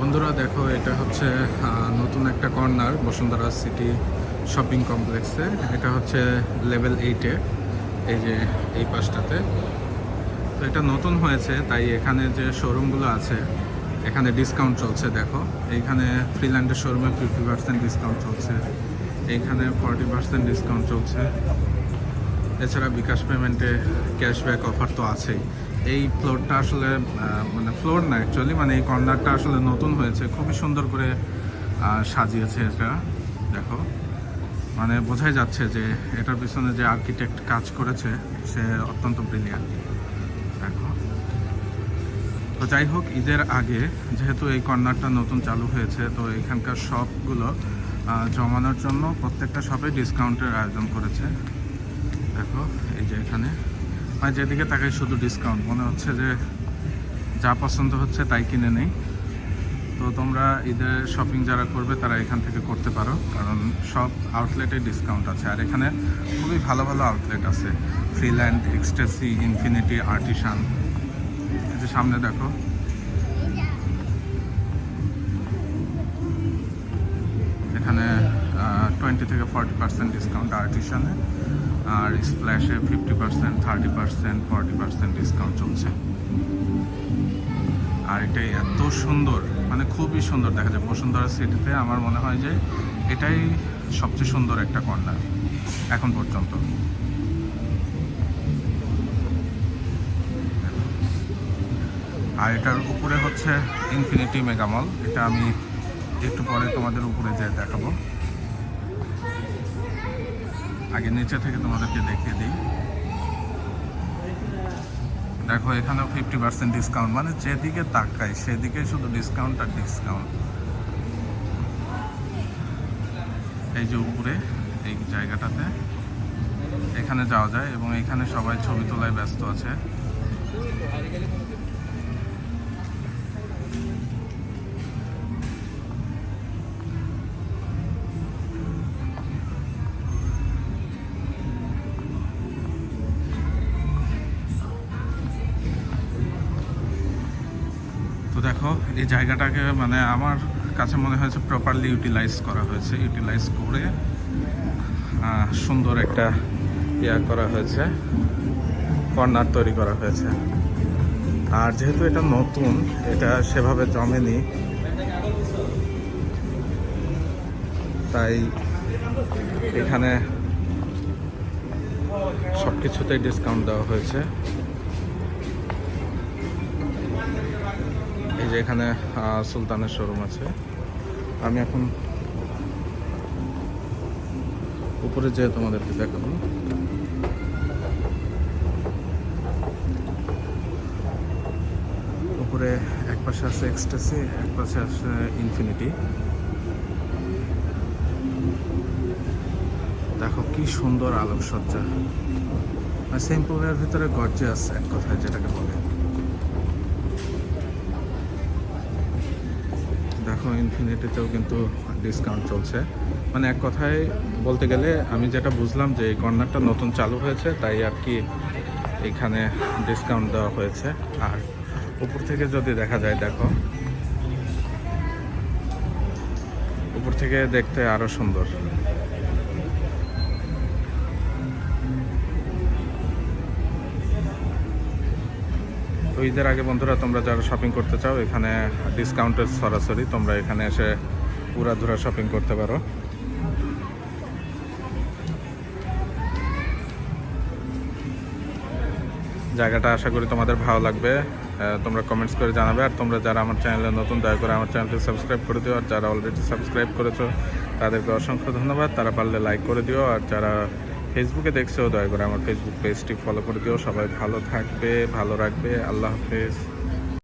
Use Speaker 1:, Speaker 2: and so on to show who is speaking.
Speaker 1: বন্ধুরা, দেখো, এটা হচ্ছে নতুন একটা কর্নার, বসুন্ধরা সিটি শপিং কমপ্লেক্সে। এটা হচ্ছে লেভেল এইটে এই যে, এই পাশটাতে। তো এটা নতুন হয়েছে, তাই এখানে যে শোরুমগুলো আছে, এখানে ডিসকাউন্ট চলছে, দেখো। এইখানে ফ্রিল্যান্ডের শোরুমে ফিফটি পার্সেন্ট ডিসকাউন্ট চলছে। এইখানে ফর্টি পার্সেন্ট ডিসকাউন্ট চলছে। এছাড়া বিকাশ পেমেন্টে ক্যাশব্যাক অফার তো আছেই। এই ফ্লোরটা আসলে মানে ফ্লোর না অ্যাকচুয়ালি মানে এই কর্নারটা আসলে নতুন হয়েছে। খুবই সুন্দর করে সাজিয়েছে এটা। দেখো। মানে বোঝাই যাচ্ছে যে এটার পিছনে যে আর্কিটেক্ট কাজ করেছে, সে অত্যন্ত ব্রিলিয়ান্ট দেখো। তো যাই হোক, ঈদের আগে যেহেতু এই কর্নারটা নতুন চালু হয়েছে, তো এখানকার শপগুলো জমানোর জন্য প্রত্যেকটা শপে ডিসকাউন্টের আয়োজন করেছে। দেখো, এই যে এখানে। মানে যেদিকে তাকাই শুধু ডিসকাউন্ট মনে হচ্ছে যে যা পছন্দ হচ্ছে তাই কিনে নেই। তো তোমরা ঈদের শপিং যারা করবে, তারা এখান থেকে করতে পারো। কারণ সব আউটলেটে ডিসকাউন্ট আছে। আর এখানে খুবই ভালো ভালো আউটলেট আছে। ফ্রিল্যান্ড এক্সটেসি ইনফিনিটি আর্টিসান এই যে সামনে দেখো। এখানে টোয়েন্টি থেকে ফর্টি পার্সেন্ট ডিসকাউন্ট আর্টিসানে আর স্প্ল্যাশে fifty percent thirty percent forty percent discount চলছে। আর এটাই এত সুন্দর মানে খুবই সুন্দর দেখা যায়। বসুন্ধরা সিটিতে আমার মনে হয় যে এটাই সবচেয়ে সুন্দর একটা কর্নার এখন পর্যন্ত। আর এটার উপরে হচ্ছে ইনফিনিটি মেগামল এটা আমি একটু পরে তোমাদের উপরে যেয়ে দেখাবো। আগে নিচে থেকে তোমাদেরকে দেখিয়ে দিই। দেখো, এখানেও ফিফটি পার্সেন্ট ডিসকাউন্ট মানে যেদিকে তাকাই সেদিকে শুধু ডিসকাউন্ট আর ডিসকাউন্ট এই যে উপরে, এই জায়গাটাতে এখানে যাওয়া যায় এবং এখানে সবাই ছবি তোলায় ব্যস্ত আছে। এই জায়গাটাকে মানে আমার কাছে মনে হয়েছে প্রপারলি ইউটিলাইজ করা হয়েছে ইউটিলাইজ করে সুন্দর একটা ইয়া করা হয়েছে, কর্নার তৈরি করা হয়েছে। আর যেহেতু এটা নতুন, এটা সেভাবে জমেনি, তাই এখানে সব কিছুতেই ডিসকাউন্ট দেওয়া হয়েছে। যে এখানে সুলতানের শোরুম আছে। আমি এখন উপরে যেয়ে তোমাদেরকে দেখাবো। উপরে এক পাশে আছে এক্সটেসি এক পাশে আছে ইনফিনিটি দেখো কি সুন্দর আলোকসজ্জা। সিম্পলের ভিতরে গর্জে আছে এক কথায় যেটাকে বলে। দেখো ইনফিনিটিতেও কিন্তু ডিসকাউন্ট চলছে। মানে এক কথায় বলতে গেলে আমি যেটা বুঝলাম যে এই কর্নারটা নতুন চালু হয়েছে, তাই আর কি এখানে ডিসকাউন্ট দেওয়া হয়েছে। আর উপর থেকে যদি দেখা যায়, দেখো। উপর থেকে দেখতে আরও সুন্দর। তো ঈদের আগে বন্ধুরা, তোমরা যারা শপিং করতে চাও, এখানে ডিসকাউন্টের সরাসরি তোমরা এখানে এসে পুরাধুরা শপিং করতে পারো। জায়গাটা আশা করি তোমাদের ভালো লাগবে। তোমরা কমেন্টস করে জানাবে। আর তোমরা যারা আমার চ্যানেলে নতুন, দয়া করে আমার চ্যানেলটি সাবস্ক্রাইব করে দিও। আর যারা অলরেডি সাবস্ক্রাইব করেছ, তাদেরকে অসংখ্য ধন্যবাদ। তারা পারলে লাইক করে দিও। আর যারা ফেসবুকে দেখছ, দয়া করে আমার ফেসবুক পেজটি ফলো করে দিও। সবাই ভালো থাকবে, ভালো রাখবে। আল্লাহ হাফেজ।